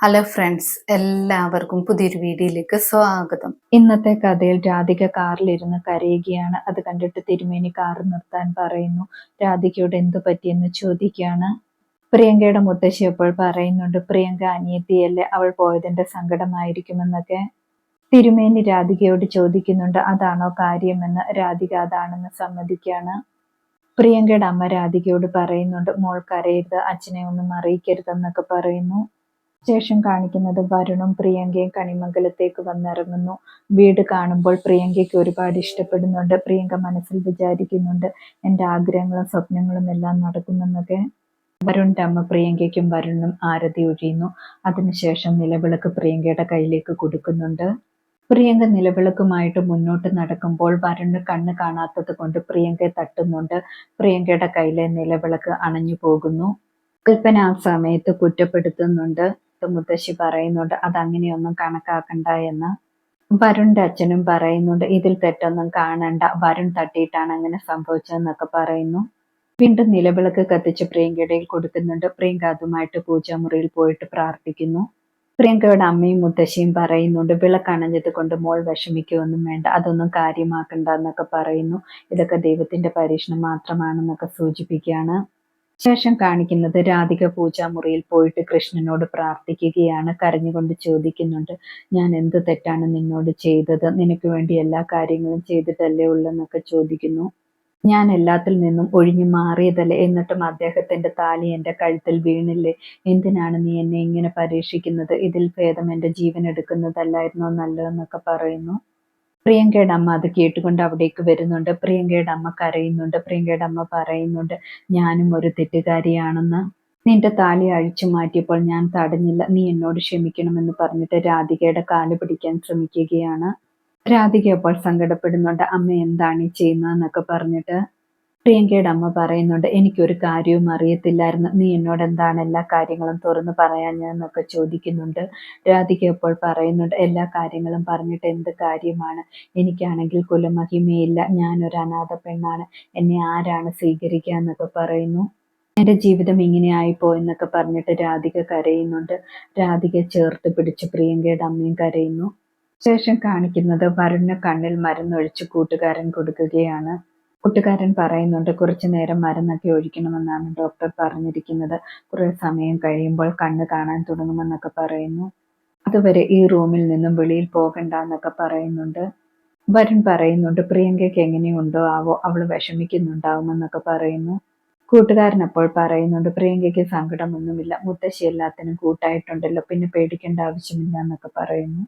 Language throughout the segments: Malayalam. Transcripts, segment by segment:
ഹലോ ഫ്രണ്ട്സ് എല്ലാവർക്കും പുതിയൊരു വീഡിയോയിലേക്ക് സ്വാഗതം. ഇന്നത്തെ കഥയിൽ രാധിക കാറിലിരുന്ന് കരയുകയാണ്. അത് കണ്ടിട്ട് തിരുമേനി കാർ നിർത്താൻ പറയുന്നു. രാധികയോട് എന്തു പറ്റിയെന്ന് ചോദിക്കുകയാണ്. പ്രിയങ്കയുടെ മുത്തശ്ശി അപ്പോൾ പറയുന്നുണ്ട് പ്രിയങ്ക അനിയത്തിയല്ലേ അവൾ പോയതിന്റെ സങ്കടമായിരിക്കുമെന്നൊക്കെ. തിരുമേനി രാധികയോട് ചോദിക്കുന്നുണ്ട് അതാണോ കാര്യമെന്ന്? രാധിക അതാണെന്ന് സമ്മതിക്കാണ്. പ്രിയങ്കയുടെ അമ്മ രാധികയോട് പറയുന്നുണ്ട് മോൾ കരയരുത് അച്ഛനെ ഒന്നും അറിയിക്കരുതെന്നൊക്കെ പറയുന്നു. ശേഷം കാണിക്കുന്നത് വരുണും പ്രിയങ്കയും കണിമംഗലത്തേക്ക് വന്നിറങ്ങുന്നു. വീട് കാണുമ്പോൾ പ്രിയങ്കയ്ക്ക് ഒരുപാട് ഇഷ്ടപ്പെടുന്നുണ്ട്. പ്രിയങ്ക മനസ്സിൽ വിചാരിക്കുന്നുണ്ട് എന്റെ ആഗ്രഹങ്ങളും സ്വപ്നങ്ങളും എല്ലാം നടക്കുമെന്നൊക്കെ. വരുണിന്റെ അമ്മ പ്രിയങ്കയ്ക്കും വരുണും ആരതി ഒഴിയുന്നു. അതിനുശേഷം നിലവിളക്ക് പ്രിയങ്കയുടെ കയ്യിലേക്ക് കൊടുക്കുന്നുണ്ട്. പ്രിയങ്ക നിലവിളക്കുമായിട്ട് മുന്നോട്ട് നടക്കുമ്പോൾ വരുണ് കണ്ണ് കാണാത്തത് കൊണ്ട് പ്രിയങ്കയെ തട്ടുന്നുണ്ട്. പ്രിയങ്കയുടെ കയ്യിലെ നിലവിളക്ക് അണഞ്ഞു പോകുന്നു. കൽപ്പന ആ സമയത്ത് കുറ്റപ്പെടുത്തുന്നുണ്ട്. മുത്തശ്ശി പറയുന്നുണ്ട് അതങ്ങനെയൊന്നും കണക്കാക്കണ്ട എന്ന്. വരുണിന്റെ അച്ഛനും പറയുന്നുണ്ട് ഇതിൽ തെറ്റൊന്നും കാണണ്ട വരുൺ തട്ടിയിട്ടാണ് അങ്ങനെ സംഭവിച്ചതെന്നൊക്കെ പറയുന്നു. വീണ്ടും നിലവിളക്ക് കത്തിച്ച് പ്രിയങ്കയുടെ കൊടുക്കുന്നുണ്ട്. പ്രിയങ്ക അതുമായിട്ട് പൂജാമുറിയിൽ പോയിട്ട് പ്രാർത്ഥിക്കുന്നു. പ്രിയങ്കയുടെ അമ്മയും മുത്തശ്ശിയും പറയുന്നുണ്ട് വിളക്കണഞ്ഞത് കൊണ്ട് മോൾ വിഷമിക്കുകയൊന്നും വേണ്ട അതൊന്നും കാര്യമാക്കണ്ട എന്നൊക്കെ പറയുന്നു. ഇതൊക്കെ ദൈവത്തിന്റെ പരീക്ഷണം മാത്രമാണെന്നൊക്കെ സൂചിപ്പിക്കുകയാണ്. ശേഷം കാണിക്കുന്നത് രാധിക പൂജാമുറിയിൽ പോയിട്ട് കൃഷ്ണനോട് പ്രാർത്ഥിക്കുകയാണ് കരഞ്ഞുകൊണ്ട് ചോദിക്കുന്നുണ്ട് ഞാൻ എന്ത് തെറ്റാണ് നിന്നോട് ചെയ്തത്? നിനക്ക് വേണ്ടി എല്ലാ കാര്യങ്ങളും ചെയ്തിട്ടല്ലേ ഉള്ളെന്നൊക്കെ ചോദിക്കുന്നു. ഞാൻ എല്ലാത്തിൽ നിന്നും ഒഴിഞ്ഞു മാറിയതല്ലേ? എന്നിട്ടും അദ്ദേഹത്തിന്റെ താലി എന്റെ കഴുത്തിൽ വീണില്ലേ? എന്തിനാണ് നീ എന്നെ ഇങ്ങനെ പരീക്ഷിക്കുന്നത്? ഇതിൽ ഭേദം എന്റെ ജീവൻ എടുക്കുന്നതല്ലായിരുന്നോ? നല്ലതെന്നൊക്കെ പറയുന്നു. പ്രിയങ്കയുടെ അമ്മ അത് കേട്ടുകൊണ്ട് അവിടേക്ക് വരുന്നുണ്ട്. പ്രിയങ്കയുടെ അമ്മ കരയുന്നുണ്ട്. പ്രിയങ്കയുടെ അമ്മ പറയുന്നുണ്ട് ഞാനും ഒരു തെറ്റുകാരിയാണെന്ന്. നിന്റെ താലി അഴിച്ചു മാറ്റിയപ്പോൾ ഞാൻ തടഞ്ഞില്ല. നീ എന്നോട് ക്ഷമിക്കണമെന്ന് പറഞ്ഞിട്ട് രാധികയുടെ കാൽ പിടിക്കാൻ ശ്രമിക്കുകയാണ്. രാധിക അപ്പോൾ സങ്കടപ്പെടുന്നുണ്ട് അമ്മ എന്താണ് ഈ ചെയ്യുന്നതെന്നൊക്കെ പറഞ്ഞിട്ട് പ്രിയങ്കയുടെ അമ്മ പറയുന്നുണ്ട് എനിക്കൊരു കാര്യവും അറിയത്തില്ലായിരുന്നു. നീ എന്നോട് എന്താണ് എല്ലാ കാര്യങ്ങളും തുറന്നു പറയാൻ ഞാൻ എന്നൊക്കെ ചോദിക്കുന്നുണ്ട്. രാധിക അപ്പോൾ പറയുന്നുണ്ട് എല്ലാ കാര്യങ്ങളും പറഞ്ഞിട്ട് എന്ത് കാര്യമാണ്? എനിക്കാണെങ്കിൽ കുലമഹിമയില്ല ഞാനൊരു അനാഥ പെണ്ണാണ്. എന്നെ ആരാണ് സ്വീകരിക്കുക എന്നൊക്കെ പറയുന്നു. എന്റെ ജീവിതം ഇങ്ങനെ ആയിപ്പോയെന്നൊക്കെ പറഞ്ഞിട്ട് രാധിക കരയുന്നുണ്ട്. രാധിക ചേർത്ത് പിടിച്ച് പ്രിയങ്കയുടെ അമ്മയും കരയുന്നു. ശേഷം കാണിക്കുന്നത് വരുണ കണ്ണിൽ മരുന്നൊഴിച്ച് കൂട്ടുകാരൻ കൊടുക്കുകയാണ്. കൂട്ടുകാരൻ പറയുന്നുണ്ട് കുറച്ചു നേരം മരുന്നൊക്കെ ഒഴിക്കണമെന്നാണ് ഡോക്ടർ പറഞ്ഞിരിക്കുന്നത്. കുറേ സമയം കഴിയുമ്പോൾ കണ്ണ് കാണാൻ തുടങ്ങുമെന്നൊക്കെ പറയുന്നു. അതുവരെ ഈ റൂമിൽ നിന്നും വെളിയിൽ പോകണ്ട എന്നൊക്കെ പറയുന്നുണ്ട്. വരുൺ പറയുന്നുണ്ട് പ്രിയങ്കയ്ക്ക് എങ്ങനെയുണ്ടോ? ആവോ അവൾ വിഷമിക്കുന്നുണ്ടാവുമെന്നൊക്കെ പറയുന്നു. കൂട്ടുകാരൻ അപ്പോൾ പറയുന്നുണ്ട് പ്രിയങ്കയ്ക്ക് സങ്കടമൊന്നുമില്ല. മുത്തശ്ശി എല്ലാത്തിനും കൂട്ടായിട്ടുണ്ടല്ലോ. പിന്നെ പേടിക്കേണ്ട ആവശ്യമില്ല എന്നൊക്കെ പറയുന്നു.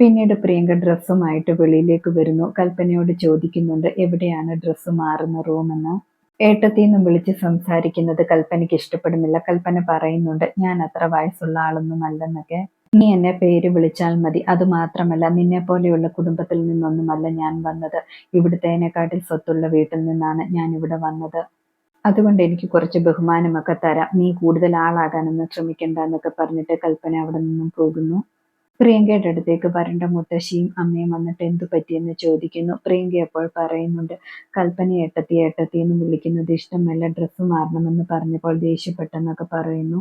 പിന്നീട് പ്രിയങ്ക ഡ്രസ്സുമായിട്ട് വെളിയിലേക്ക് വരുന്നു. കൽപ്പനയോട് ചോദിക്കുന്നുണ്ട് എവിടെയാണ് ഡ്രസ്സ് മാറുന്ന റൂമെന്ന് ഏട്ടത്തിന്നും വിളിച്ച് സംസാരിക്കുന്നത് കൽപ്പനയ്ക്ക് ഇഷ്ടപ്പെടുന്നില്ല. കൽപ്പന പറയുന്നുണ്ട് ഞാൻ അത്ര വയസ്സുള്ള ആളൊന്നും അല്ലെന്നൊക്കെ. നീ എന്നെ പേര് വിളിച്ചാൽ മതി. അത് മാത്രമല്ല നിന്നെ പോലെയുള്ള കുടുംബത്തിൽ നിന്നൊന്നുമല്ല ഞാൻ വന്നത്. ഇവിടുത്തേനെക്കാട്ടിൽ സ്വത്തുള്ള വീട്ടിൽ നിന്നാണ് ഞാൻ ഇവിടെ വന്നത്. അതുകൊണ്ട് എനിക്ക് കുറച്ച് ബഹുമാനമൊക്കെ തരാം. നീ കൂടുതൽ ആളാകാനൊന്നും ശ്രമിക്കണ്ട എന്നൊക്കെ പറഞ്ഞിട്ട് കൽപ്പന അവിടെ നിന്നും പോകുന്നു. പ്രിയങ്കയുടെ അടുത്തേക്ക് വരണ്ട മുത്തശ്ശിയും അമ്മയും വന്നിട്ട് എന്തു പറ്റിയെന്ന് ചോദിക്കുന്നു. പ്രിയങ്ക അപ്പോൾ പറയുന്നുണ്ട് കൽപ്പന ഏട്ടത്തി ഏട്ടത്തി എന്ന് വിളിക്കുന്നത് ഇഷ്ടമല്ല. ഡ്രസ്സ് മാറണമെന്ന് പറഞ്ഞപ്പോൾ ദേഷ്യപ്പെട്ടെന്നൊക്കെ പറയുന്നു.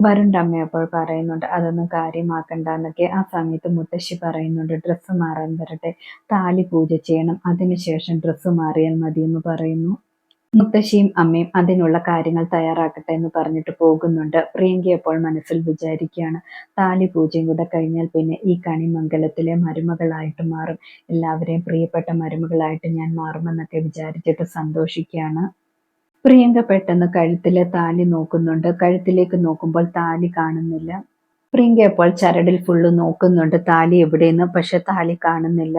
വരുണ്ട അമ്മ അപ്പോൾ പറയുന്നുണ്ട് അതൊന്നും കാര്യമാക്കണ്ട എന്നൊക്കെ ആ സമയത്ത് മുത്തശ്ശി പറയുന്നുണ്ട് ഡ്രസ്സ് മാറാൻ വരട്ടെ. താലി പൂജ ചെയ്യണം. അതിനുശേഷം ഡ്രസ്സ് മാറിയാൽ മതിയെന്ന് പറയുന്നു. മുത്തശ്ശിയും അമ്മയും അതിനുള്ള കാര്യങ്ങൾ തയ്യാറാക്കട്ടെ എന്ന് പറഞ്ഞിട്ട് പോകുന്നുണ്ട്. പ്രിയങ്ക അപ്പോൾ മനസ്സിൽ വിചാരിക്കുകയാണ് താലി പൂജയും കൂടെ കഴിഞ്ഞാൽ പിന്നെ ഈ കണി മംഗലത്തിലെ മരുമകളായിട്ട് മാറും. എല്ലാവരെയും പ്രിയപ്പെട്ട മരുമകളായിട്ട് ഞാൻ മാറുമെന്നൊക്കെ വിചാരിച്ചിട്ട് സന്തോഷിക്കുകയാണ്. പ്രിയങ്ക പെട്ടെന്ന് കഴുത്തിലെ താലി നോക്കുന്നുണ്ട്. കഴുത്തിലേക്ക് നോക്കുമ്പോൾ താലി കാണുന്നില്ല. പ്രിയങ്ക അപ്പോൾ ചരടിൽ ഫുള്ള് നോക്കുന്നുണ്ട്. താലി എവിടെയെന്ന്? പക്ഷെ താലി കാണുന്നില്ല.